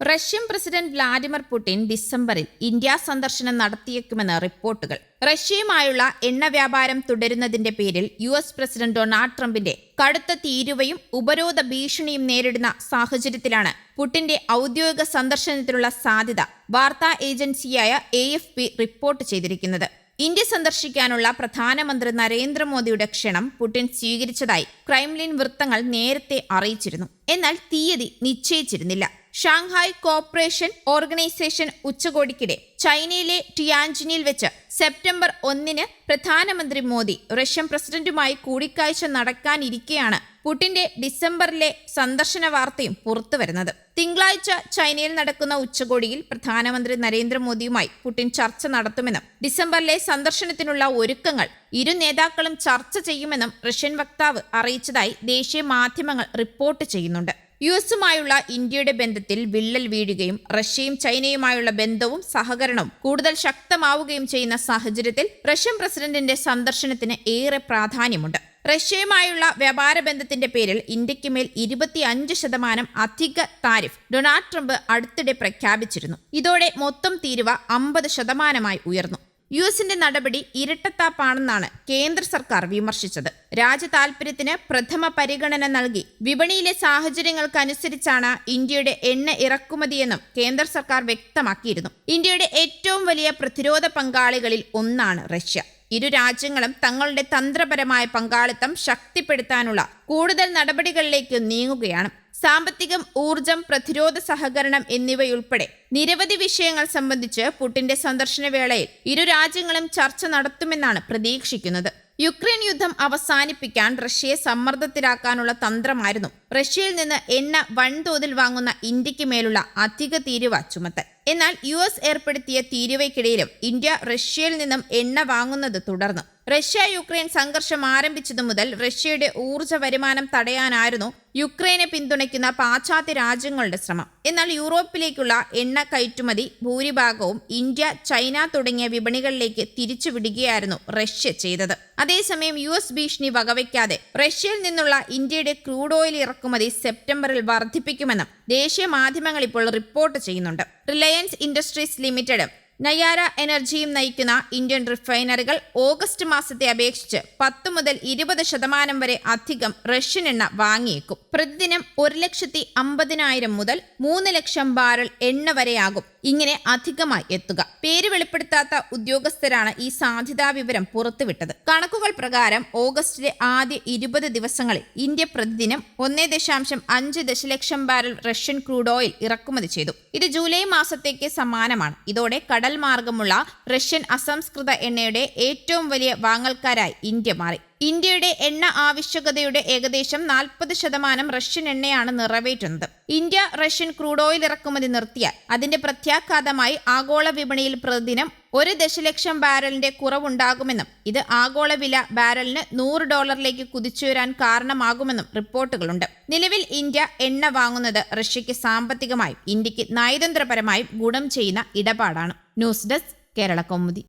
Russian president Vladimir Putin ഡിസംബറിൽ India സന്ദർശനം നടത്തിയേക്കുമെന്ന് റിപ്പോർട്ടുകൾ. റഷ്യയുമായുള്ള എണ്ണ വ്യാപാരം തുടരുന്നതിന്റെ പേരിൽ യു എസ് പ്രസിഡന്റ് ഡൊണാൾഡ് ട്രംപിന്റെ കടുത്ത തീരുവയും ഉപരോധ ഭീഷണിയും നേരിടുന്ന സാഹചര്യത്തിലാണ് പുടിന്റെ ഔദ്യോഗിക സന്ദർശനത്തിനുള്ള സാധ്യത വാർത്താ ഏജൻസിയായ എ റിപ്പോർട്ട് ചെയ്തിരിക്കുന്നത്. ഇന്ത്യ സന്ദർശിക്കാനുള്ള പ്രധാനമന്ത്രി നരേന്ദ്രമോദിയുടെ ക്ഷണം പുടിൻ സ്വീകരിച്ചതായി ക്രൈംലിൻ വൃത്തങ്ങൾ നേരത്തെ അറിയിച്ചിരുന്നു. എന്നാൽ തീയതി നിശ്ചയിച്ചിരുന്നില്ല. ഷാങ്ഹായ് കോർപ്പറേഷൻ ഓർഗനൈസേഷൻ ഉച്ചകോടിക്കിടെ ചൈനയിലെ ടിയാൻജിനിൽ വെച്ച് സെപ്റ്റംബർ ഒന്നിന് പ്രധാനമന്ത്രി മോദി റഷ്യൻ പ്രസിഡന്റുമായി കൂടിക്കാഴ്ച നടക്കാനിരിക്കെയാണ് പുടിന്റെ ഡിസംബറിലെ സന്ദർശന വാർത്തയും പുറത്തുവരുന്നത്. തിങ്കളാഴ്ച ചൈനയിൽ നടക്കുന്ന ഉച്ചകോടിയിൽ പ്രധാനമന്ത്രി നരേന്ദ്രമോദിയുമായി പുടിൻ ചർച്ച നടത്തുമെന്നും ഡിസംബറിലെ സന്ദർശനത്തിനുള്ള ഒരുക്കങ്ങൾ ഇരു നേതാക്കളും ചർച്ച ചെയ്യുമെന്നും റഷ്യൻ വക്താവ് അറിയിച്ചതായി ദേശീയ മാധ്യമങ്ങൾ റിപ്പോർട്ട് ചെയ്യുന്നുണ്ട്. യു എസുമായുള്ള ഇന്ത്യയുടെ ബന്ധത്തിൽ വിള്ളൽ വീഴുകയും റഷ്യയും ചൈനയുമായുള്ള ബന്ധവും സഹകരണവും കൂടുതൽ ശക്തമാവുകയും ചെയ്യുന്ന സാഹചര്യത്തിൽ റഷ്യൻ പ്രസിഡന്റിന്റെ സന്ദർശനത്തിന് ഏറെ പ്രാധാന്യമുണ്ട്. റഷ്യയുമായുള്ള വ്യാപാര ബന്ധത്തിന്റെ പേരിൽ ഇന്ത്യയ്ക്ക് മേൽ ഇരുപത്തിയഞ്ച് ശതമാനം അധിക താരിഫ് ഡൊണാൾഡ് ട്രംപ് അടുത്തിടെ പ്രഖ്യാപിച്ചിരുന്നു. ഇതോടെ മൊത്തം തീരുവ അമ്പത് ശതമാനമായി ഉയർന്നു. യു എസിന്റെ നടപടി ഇരട്ടത്താപ്പാണെന്നാണ് കേന്ദ്ര സർക്കാർ വിമർശിച്ചത്. രാജ്യ താൽപര്യത്തിന് പ്രഥമ പരിഗണന നൽകി. വിപണിയിലെ സാഹചര്യങ്ങൾക്കനുസരിച്ചാണ് ഇന്ത്യയുടെ എണ്ണ ഇറക്കുമതിയെന്നും കേന്ദ്ര സർക്കാർ വ്യക്തമാക്കിയിരുന്നു. ഇന്ത്യയുടെ ഏറ്റവും വലിയ പ്രതിരോധ പങ്കാളികളിൽ ഒന്നാണ് റഷ്യ. ഇരു രാജ്യങ്ങളും തങ്ങളുടെ തന്ത്രപരമായ പങ്കാളിത്തം ശക്തിപ്പെടുത്താനുള്ള കൂടുതൽ നടപടികളിലേക്ക് നീങ്ങുകയാണ്. സാമ്പത്തികം ഊർജം പ്രതിരോധ സഹകരണം എന്നിവയുൾപ്പെടെ നിരവധി വിഷയങ്ങൾ സംബന്ധിച്ച് പുടിന്റെ സന്ദർശന വേളയിൽ ഇരു രാജ്യങ്ങളും ചർച്ച നടത്തുമെന്നാണ് പ്രതീക്ഷിക്കുന്നത്. യുക്രൈൻ യുദ്ധം അവസാനിപ്പിക്കാൻ റഷ്യയെ സമ്മർദ്ദത്തിലാക്കാനുള്ള തന്ത്രമായിരുന്നു. റഷ്യയിൽ നിന്ന് എണ്ണ വൻതോതിൽ വാങ്ങുന്ന ഇന്ത്യയ്ക്ക് മേലുള്ള അധിക തീരുവ ചുമത്തൽ. എന്നാൽ യു എസ് ഏർപ്പെടുത്തിയ തീരുവയ്ക്കിടയിലും ഇന്ത്യ റഷ്യയിൽ നിന്നും എണ്ണ വാങ്ങുന്നത് തുടർന്നു. റഷ്യ യുക്രൈൻ സംഘർഷം ആരംഭിച്ചതു മുതൽ റഷ്യയുടെ ഊർജ വരുമാനം തടയാനായിരുന്നു യുക്രൈനെ പിന്തുണയ്ക്കുന്ന പാശ്ചാത്യ രാജ്യങ്ങളുടെ ശ്രമം. എന്നാൽ യൂറോപ്പിലേക്കുള്ള എണ്ണ കയറ്റുമതി ഭൂരിഭാഗവും ഇന്ത്യ ചൈന തുടങ്ങിയ വിപണികളിലേക്ക് തിരിച്ചുവിടുകയായിരുന്നു റഷ്യ ചെയ്തത്. അതേസമയം യു എസ് ഭീഷണി വകവയ്ക്കാതെ റഷ്യയിൽ നിന്നുള്ള ഇന്ത്യയുടെ ക്രൂഡ് ഓയിൽ ഇറക്കുമതി സെപ്റ്റംബറിൽ വർദ്ധിപ്പിക്കുമെന്നും ദേശീയ മാധ്യമങ്ങൾ ഇപ്പോൾ റിപ്പോർട്ട് ചെയ്യുന്നുണ്ട്. റിലയൻസ് ഇൻഡസ്ട്രീസ് ലിമിറ്റഡും നയാര എനർജിയും നയിക്കുന്ന ഇന്ത്യൻ റിഫൈനറികൾ ഓഗസ്റ്റ് മാസത്തെ അപേക്ഷിച്ച് പത്ത് മുതൽ ഇരുപത് ശതമാനം വരെ അധികം റഷ്യൻ എണ്ണ വാങ്ങിയേക്കും. പ്രതിദിനം ഒരു ലക്ഷത്തി അമ്പതിനായിരം മുതൽ മൂന്ന് ലക്ഷം ബാരൽ എണ്ണ വരെയാകും ഇങ്ങനെ അധികമായി എത്തുക. പേര് വെളിപ്പെടുത്താത്ത ഉദ്യോഗസ്ഥരാണ് ഈ സാധ്യതാ വിവരം പുറത്തുവിട്ടത്. കണക്കുകൾ പ്രകാരം ഓഗസ്റ്റിലെ ആദ്യ ഇരുപത് ദിവസങ്ങളിൽ ഇന്ത്യ പ്രതിദിനം ഒന്നേ ദശാംശം അഞ്ച് ദശലക്ഷം ബാരൽ റഷ്യൻ ക്രൂഡ് ഓയിൽ ഇറക്കുമതി ചെയ്തു. ഇത് ജൂലൈ മാസത്തേക്ക് സമാനമാണ്. ഇതോടെ കടൽ മാർഗമുള്ള റഷ്യൻ അസംസ്കൃത എണ്ണയുടെ ഏറ്റവും വലിയ വാങ്ങൽക്കാരായി ഇന്ത്യ മാറി. ഇന്ത്യയുടെ എണ്ണ ആവശ്യകതയുടെ ഏകദേശം നാൽപ്പത് ശതമാനം റഷ്യൻ എണ്ണയാണ് നിറവേറ്റുന്നത്. ഇന്ത്യ റഷ്യൻ ക്രൂഡ് ഓയിൽ ഇറക്കുമതി നിർത്തിയാൽ അതിന്റെ പ്രത്യാഘാതമായി ആഗോള വിപണിയിൽ പ്രതിദിനം ഒരു ദശലക്ഷം ബാരലിന്റെ കുറവുണ്ടാകുമെന്നും ഇത് ആഗോള വില ബാരലിന് നൂറ് ഡോളറിലേക്ക് കുതിച്ചുയരാൻ കാരണമാകുമെന്നും റിപ്പോർട്ടുകളുണ്ട്. നിലവിൽ ഇന്ത്യ എണ്ണ വാങ്ങുന്നത് റഷ്യയ്ക്ക് സാമ്പത്തികമായും ഇന്ത്യയ്ക്ക് നയതന്ത്രപരമായും ഗുണം ചെയ്യുന്ന ഇടപാടാണ്. News desk Kerala Kaumudi.